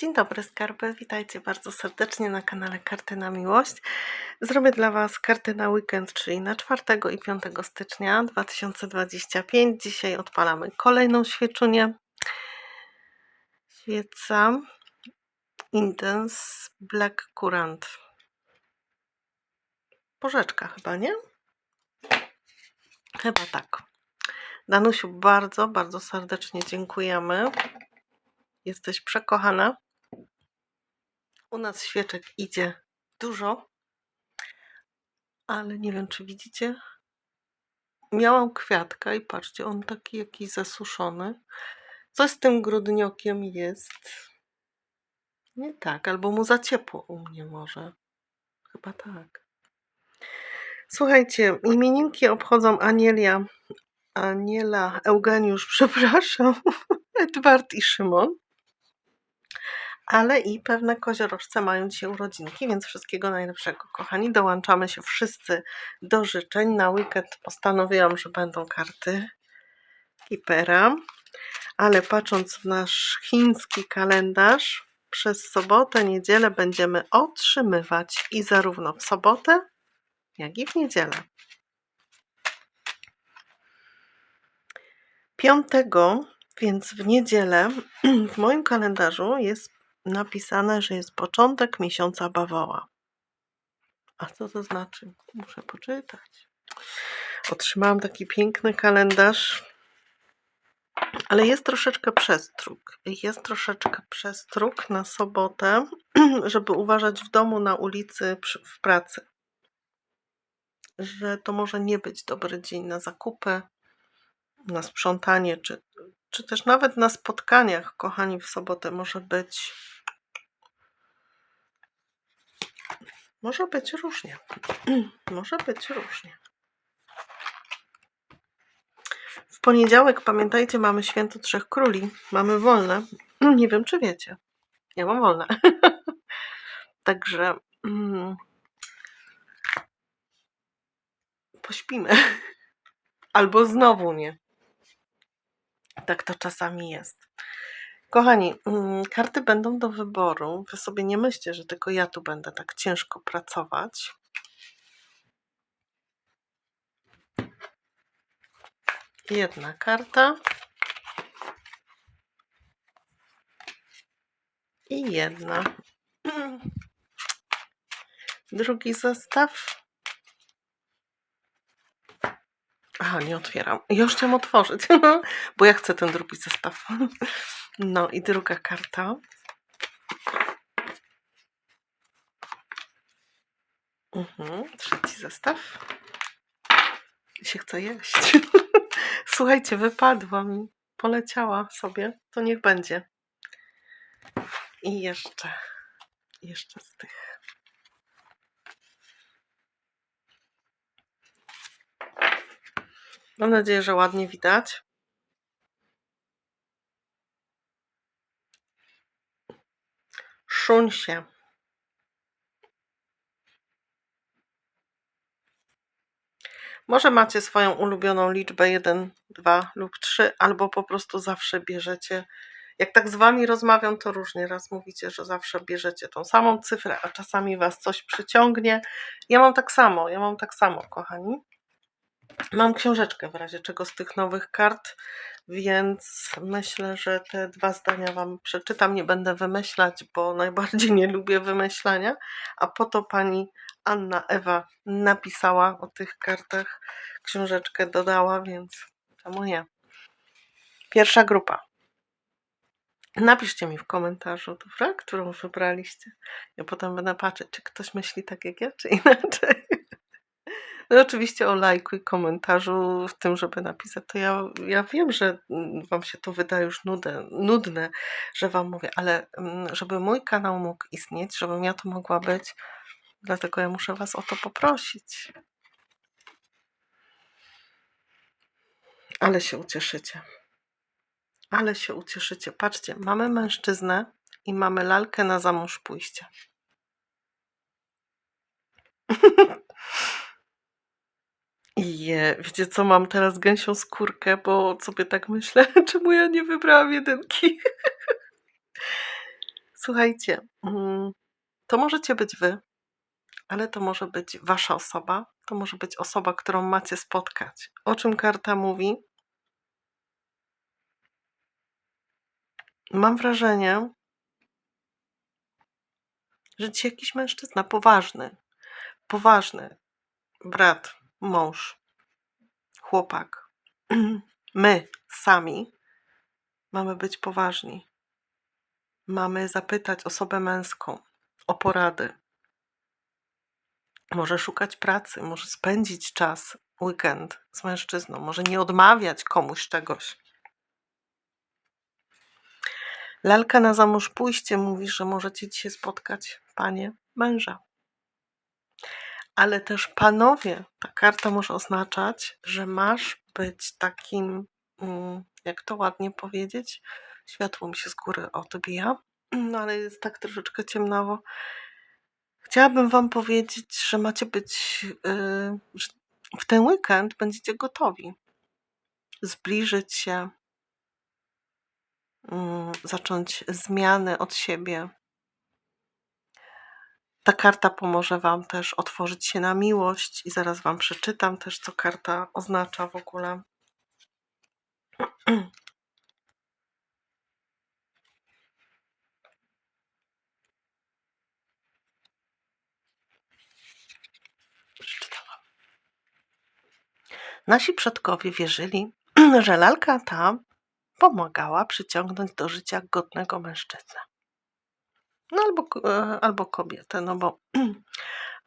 Dzień dobry skarby, witajcie bardzo serdecznie na kanale Karty na Miłość. Zrobię dla Was karty na weekend, czyli na 4 i 5 stycznia 2025. Dzisiaj odpalamy kolejną świeczunię. Świeca Intense Black Currant. Porzeczka chyba, nie? Chyba tak. Danusiu, bardzo, bardzo serdecznie dziękujemy. Jesteś przekochana. U nas świeczek idzie dużo, ale nie wiem, czy widzicie. Miałam kwiatka i patrzcie, on taki jakiś zasuszony. Coś z tym grudniokiem jest. Nie tak, albo mu za ciepło u mnie może. Chyba tak. Słuchajcie, imieninki obchodzą Anielia, Aniela, Eugeniusz, przepraszam, Edward i Szymon ale i pewne koziorożce mają dzisiaj urodzinki, więc wszystkiego najlepszego, kochani. Dołączamy się wszyscy do życzeń. Na weekend postanowiłam, że będą karty Kipera, ale patrząc w nasz chiński kalendarz, przez sobotę, niedzielę będziemy otrzymywać i zarówno w sobotę, jak i w niedzielę. Piątego, więc w niedzielę, w moim kalendarzu jest napisane, że jest początek miesiąca bawoła. A co to znaczy? Muszę poczytać. Otrzymałam taki piękny kalendarz, ale jest troszeczkę przestróg. Jest troszeczkę przestróg na sobotę, żeby uważać w domu, na ulicy, w pracy. Że to może nie być dobry dzień na zakupy, na sprzątanie, czy, czy też nawet na spotkaniach, kochani, w sobotę może być Może być różnie. Może być różnie. W poniedziałek, pamiętajcie, mamy święto Trzech Króli. Mamy wolne. Nie wiem, czy wiecie. Ja mam wolne. Także mm, pośpimy. Albo znowu nie. Tak to czasami jest. Kochani, mm, karty będą do wyboru. Wy sobie nie myślcie, że tylko ja tu będę tak ciężko pracować. Jedna karta. I jedna. Drugi zestaw. Aha, nie otwieram. Już chciałam otworzyć, bo ja chcę ten drugi zestaw. No i druga karta. Mhm, trzeci zestaw. I się chce jeść. Słuchajcie, wypadła mi. Poleciała sobie. To niech będzie. I jeszcze. Jeszcze z tych. Mam nadzieję, że ładnie widać. Szuń się. Może macie swoją ulubioną liczbę 1, 2 lub 3, albo po prostu zawsze bierzecie. Jak tak z wami rozmawiam, to różnie. Raz mówicie, że zawsze bierzecie tą samą cyfrę, a czasami was coś przyciągnie. Ja mam tak samo, ja mam tak samo, kochani. Mam książeczkę w razie czego z tych nowych kart, więc myślę, że te dwa zdania Wam przeczytam. Nie będę wymyślać, bo najbardziej nie lubię wymyślania, a po to pani Anna Ewa napisała o tych kartach, książeczkę dodała, więc czemu nie? Pierwsza grupa. Napiszcie mi w komentarzu, dobra, którą wybraliście. Ja potem będę patrzeć, czy ktoś myśli tak jak ja, czy inaczej. No oczywiście o lajku i komentarzu w tym, żeby napisać, to ja, ja wiem, że mm, Wam się to wydaje już nudę, nudne, że Wam mówię, ale mm, żeby mój kanał mógł istnieć, żebym ja tu mogła być, dlatego ja muszę Was o to poprosić. Ale się ucieszycie. Ale się ucieszycie. Patrzcie, mamy mężczyznę i mamy lalkę na zamąż pójście. Je, wiecie co, mam teraz gęsią skórkę, bo sobie tak myślę, czemu ja nie wybrałam jedynki. Słuchajcie, mm, to możecie być wy, ale to może być wasza osoba, to może być osoba, którą macie spotkać. O czym karta mówi? Mam wrażenie, że dzisiaj jakiś mężczyzna poważny, poważny, brat, mąż, chłopak, my sami mamy być poważni. Mamy zapytać osobę męską o porady. Może szukać pracy, może spędzić czas, weekend z mężczyzną, może nie odmawiać komuś czegoś. Lalka na zamąż pójście mówi, że możecie dzisiaj spotkać panie męża. Ale też panowie, ta karta może oznaczać, że masz być takim, mm, jak to ładnie powiedzieć, światło mi się z góry odbija, no ale jest tak troszeczkę ciemnawo. Chciałabym wam powiedzieć, że macie być, yy, że w ten weekend będziecie gotowi zbliżyć się, mm, zacząć zmiany od siebie. Ta karta pomoże Wam też otworzyć się na miłość, i zaraz Wam przeczytam też, co karta oznacza w ogóle. Nasi przodkowie wierzyli, że lalka ta pomagała przyciągnąć do życia godnego mężczyznę. No albo, e, albo kobietę, no bo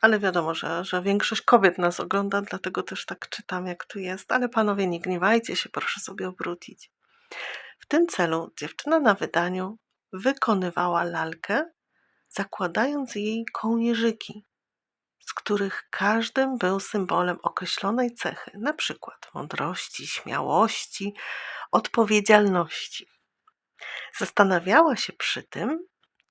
ale wiadomo, że, że większość kobiet nas ogląda, dlatego też tak czytam, jak tu jest. Ale panowie, nie gniewajcie się, proszę sobie obrócić. W tym celu dziewczyna na wydaniu wykonywała lalkę, zakładając jej kołnierzyki, z których każdym był symbolem określonej cechy, na przykład mądrości, śmiałości, odpowiedzialności. Zastanawiała się przy tym,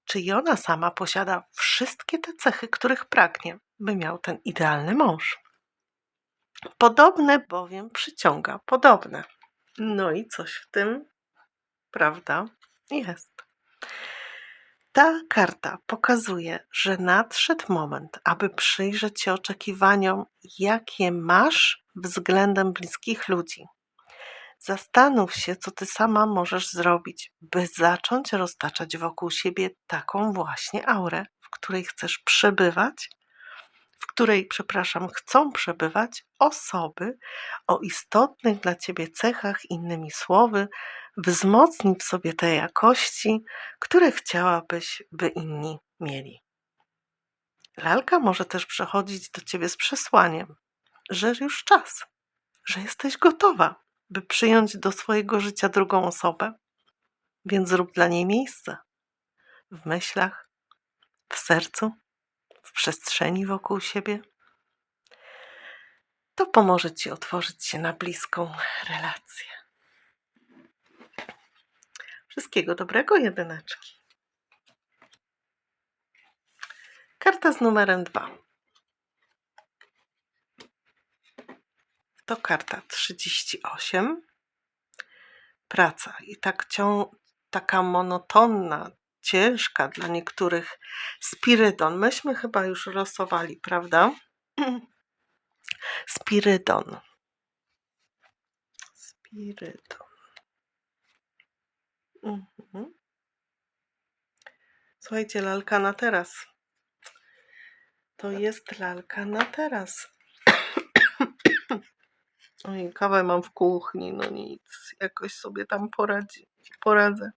czy i ona sama posiada wszystkie te cechy, których pragnie, by miał ten idealny mąż. Podobne bowiem przyciąga podobne. No i coś w tym, prawda, jest. Ta karta pokazuje, że nadszedł moment, aby przyjrzeć się oczekiwaniom, jakie masz względem bliskich ludzi. Zastanów się, co ty sama możesz zrobić, by zacząć roztaczać wokół siebie taką właśnie aurę, w której chcesz przebywać, w której, przepraszam, chcą przebywać osoby o istotnych dla ciebie cechach, innymi słowy, wzmocnij w sobie te jakości, które chciałabyś, by inni mieli. Lalka może też przechodzić do ciebie z przesłaniem, że już czas, że jesteś gotowa, by przyjąć do swojego życia drugą osobę, więc zrób dla niej miejsce w myślach, w sercu, w przestrzeni wokół siebie. To pomoże ci otworzyć się na bliską relację. Wszystkiego dobrego, jedyneczki. Karta z numerem 2. To karta 38. Praca. I tak cią, taka monotonna, ciężka dla niektórych spirydon. Myśmy chyba już rosowali, prawda? Spirydon. Spirydon. Mhm. Słuchajcie, lalka na teraz. To jest lalka na teraz. Oj, kawę mam w kuchni, no nic, jakoś sobie tam poradzi, poradzę.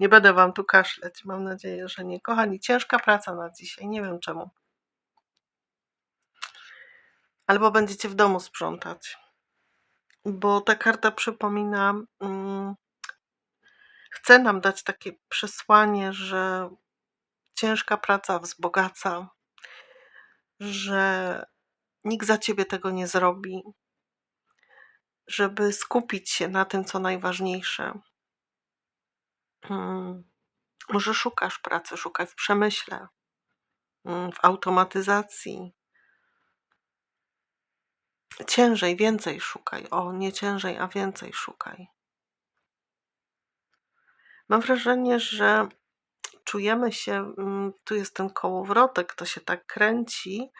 Nie będę wam tu kaszleć, mam nadzieję, że nie. Kochani, ciężka praca na dzisiaj, nie wiem czemu. Albo będziecie w domu sprzątać, bo ta karta przypomina, mm, chce nam dać takie przesłanie, że ciężka praca wzbogaca, że nikt za ciebie tego nie zrobi, żeby skupić się na tym, co najważniejsze. Hmm. Może szukasz pracy, szukaj w przemyśle, hmm, w automatyzacji. Ciężej, więcej szukaj. O, nie ciężej, a więcej szukaj. Mam wrażenie, że czujemy się, mm, tu jest ten kołowrotek, to się tak kręci,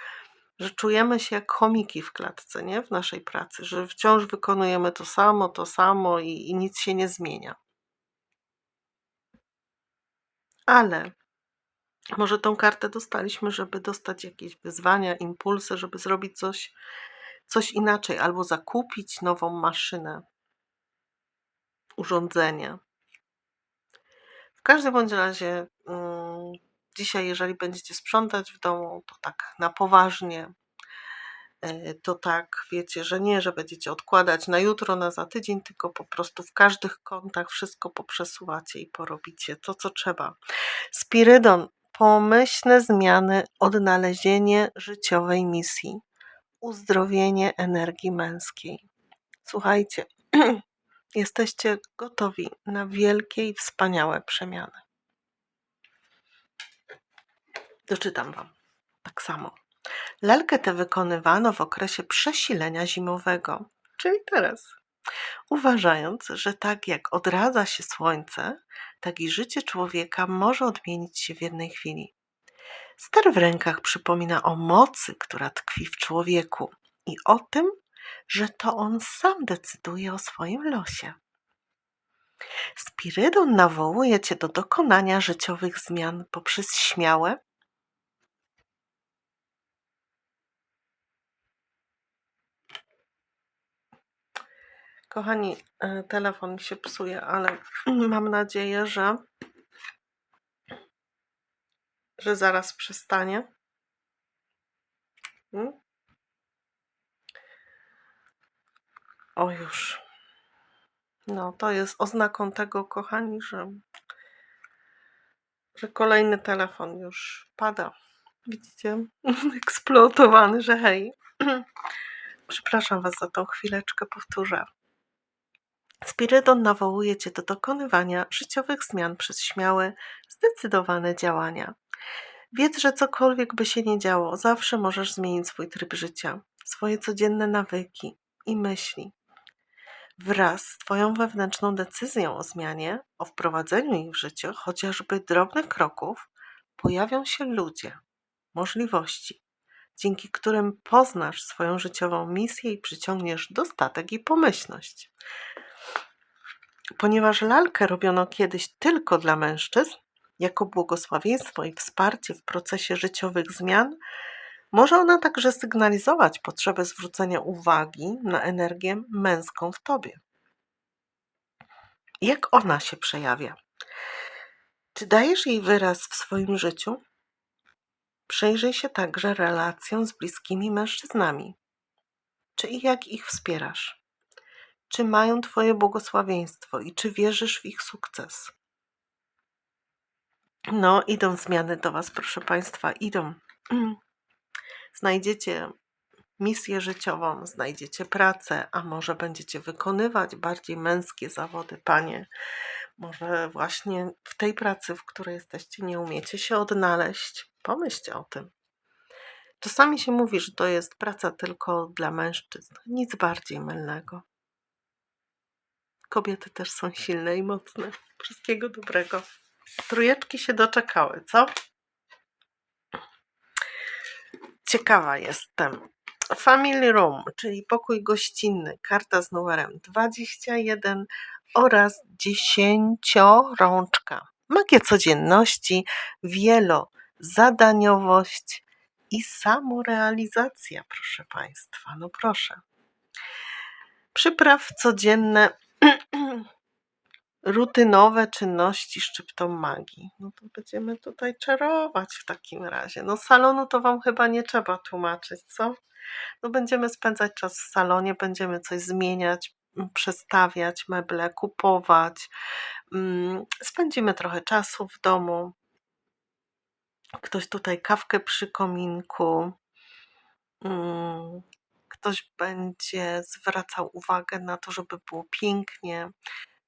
że czujemy się jak chomiki w klatce, nie? W naszej pracy, że wciąż wykonujemy to samo, to samo i, i nic się nie zmienia. Ale może tą kartę dostaliśmy, żeby dostać jakieś wyzwania, impulsy, żeby zrobić coś, coś inaczej, albo zakupić nową maszynę, urządzenie. W każdym bądź razie, mm, dzisiaj, jeżeli będziecie sprzątać w domu, to tak na poważnie, e, to tak, wiecie, że nie, że będziecie odkładać na jutro, na za tydzień, tylko po prostu w każdych kątach wszystko poprzesuwacie i porobicie to, co trzeba. Spirydon, pomyślne zmiany, odnalezienie życiowej misji, uzdrowienie energii męskiej. Słuchajcie, jesteście gotowi na wielkie i wspaniałe przemiany. Doczytam Wam tak samo. Lalkę tę wykonywano w okresie przesilenia zimowego, czyli teraz. Uważając, że tak jak odradza się słońce, tak i życie człowieka może odmienić się w jednej chwili. Ster w rękach przypomina o mocy, która tkwi w człowieku i o tym, że to on sam decyduje o swoim losie. Spirydon nawołuje cię do dokonania życiowych zmian poprzez śmiałe, Kochani, e, telefon się psuje, ale mam nadzieję, że, że zaraz przestanie. Hmm? O już. No, to jest oznaką tego, kochani, że, że kolejny telefon już pada. Widzicie? Eksplodowany, że hej. Przepraszam Was za tą chwileczkę, powtórzę. Spirydon nawołuje cię do dokonywania życiowych zmian przez śmiałe, zdecydowane działania. Wiedz, że cokolwiek by się nie działo, zawsze możesz zmienić swój tryb życia, swoje codzienne nawyki i myśli. Wraz z Twoją wewnętrzną decyzją o zmianie, o wprowadzeniu ich w życie, chociażby drobnych kroków, pojawią się ludzie, możliwości, dzięki którym poznasz swoją życiową misję i przyciągniesz dostatek i pomyślność. Ponieważ lalkę robiono kiedyś tylko dla mężczyzn, jako błogosławieństwo i wsparcie w procesie życiowych zmian, może ona także sygnalizować potrzebę zwrócenia uwagi na energię męską w tobie. Jak ona się przejawia? Czy dajesz jej wyraz w swoim życiu? Przyjrzyj się także relacjom z bliskimi mężczyznami. Czy i jak ich wspierasz? Czy mają Twoje błogosławieństwo i czy wierzysz w ich sukces? No, idą zmiany do Was, proszę Państwa, idą. Znajdziecie misję życiową, znajdziecie pracę, a może będziecie wykonywać bardziej męskie zawody, panie. Może właśnie w tej pracy, w której jesteście, nie umiecie się odnaleźć. Pomyślcie o tym. Czasami się mówi, że to jest praca tylko dla mężczyzn. Nic bardziej mylnego. Kobiety też są silne i mocne. Wszystkiego dobrego. Trójeczki się doczekały, co? Ciekawa jestem. Family Room, czyli pokój gościnny, karta z numerem 21 oraz dziesięciorączka. Magia codzienności, wielozadaniowość i samorealizacja, proszę Państwa. No proszę. Przypraw codzienne rutynowe czynności szczyptą magii. No to będziemy tutaj czarować w takim razie. No salonu to Wam chyba nie trzeba tłumaczyć, co? No będziemy spędzać czas w salonie, będziemy coś zmieniać, przestawiać meble, kupować. Spędzimy trochę czasu w domu. Ktoś tutaj kawkę przy kominku. Ktoś będzie zwracał uwagę na to, żeby było pięknie,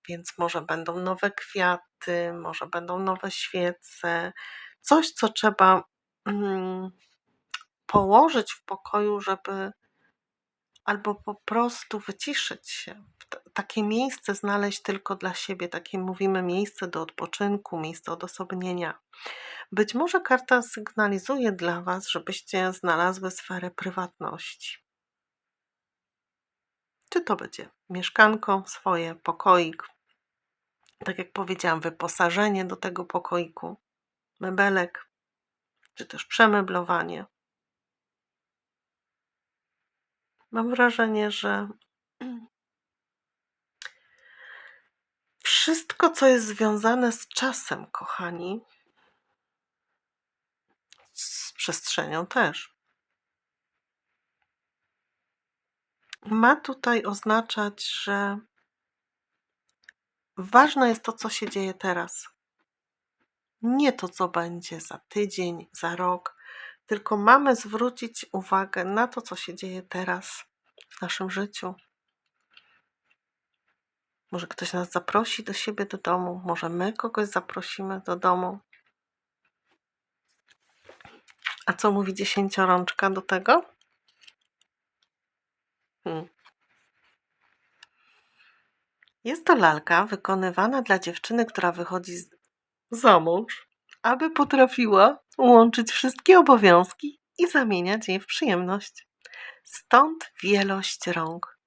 więc może będą nowe kwiaty, może będą nowe świece, coś, co trzeba mm, położyć w pokoju, żeby albo po prostu wyciszyć się. Takie miejsce znaleźć tylko dla siebie, takie mówimy miejsce do odpoczynku, miejsce odosobnienia. Być może karta sygnalizuje dla Was, żebyście znalazły sferę prywatności. Czy to będzie mieszkanko, swoje, pokoik, tak jak powiedziałam, wyposażenie do tego pokoiku, mebelek, czy też przemeblowanie. Mam wrażenie, że wszystko, co jest związane z czasem, kochani, z przestrzenią też, ma tutaj oznaczać, że ważne jest to, co się dzieje teraz. Nie to, co będzie za tydzień, za rok, tylko mamy zwrócić uwagę na to, co się dzieje teraz w naszym życiu. Może ktoś nas zaprosi do siebie do domu, może my kogoś zaprosimy do domu. A co mówi dziesięciorączka do tego? Hmm. Jest to lalka wykonywana dla dziewczyny, która wychodzi z... za mąż, aby potrafiła łączyć wszystkie obowiązki i zamieniać je w przyjemność. Stąd wielość rąk,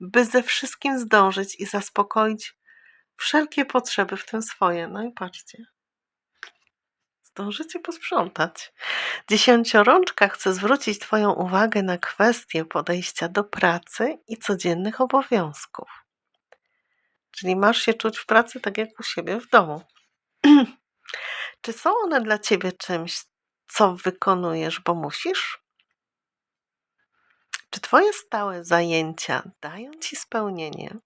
by ze wszystkim zdążyć i zaspokoić wszelkie potrzeby, w tym swoje. No i patrzcie. Zdążycie posprzątać. Dziesięciorączka chce zwrócić Twoją uwagę na kwestię podejścia do pracy i codziennych obowiązków. Czyli masz się czuć w pracy tak jak u siebie w domu. Czy są one dla Ciebie czymś, co wykonujesz, bo musisz? Czy Twoje stałe zajęcia dają Ci spełnienie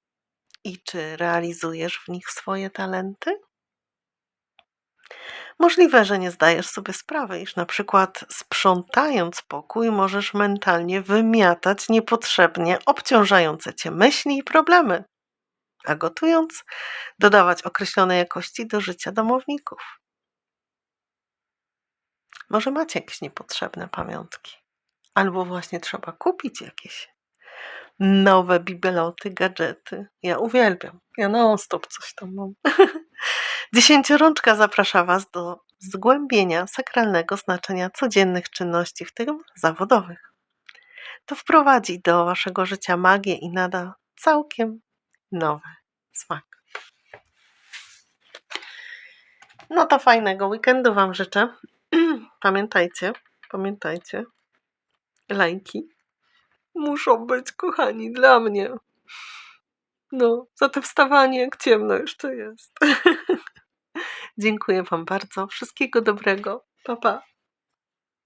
i czy realizujesz w nich swoje talenty? Możliwe, że nie zdajesz sobie sprawy, iż na przykład sprzątając pokój możesz mentalnie wymiatać niepotrzebnie obciążające cię myśli i problemy, a gotując dodawać określonej jakości do życia domowników. Może macie jakieś niepotrzebne pamiątki, albo właśnie trzeba kupić jakieś nowe bibeloty, gadżety. Ja uwielbiam. Ja non-stop coś tam mam. Dziesięciorączka zaprasza Was do zgłębienia sakralnego znaczenia codziennych czynności, w tym zawodowych. To wprowadzi do Waszego życia magię i nada całkiem nowy smak. No to fajnego weekendu Wam życzę. Pamiętajcie, pamiętajcie, lajki muszą być, kochani, dla mnie. No, za to wstawanie, jak ciemno jeszcze jest. Dziękuję Wam bardzo. Wszystkiego dobrego. Pa, pa.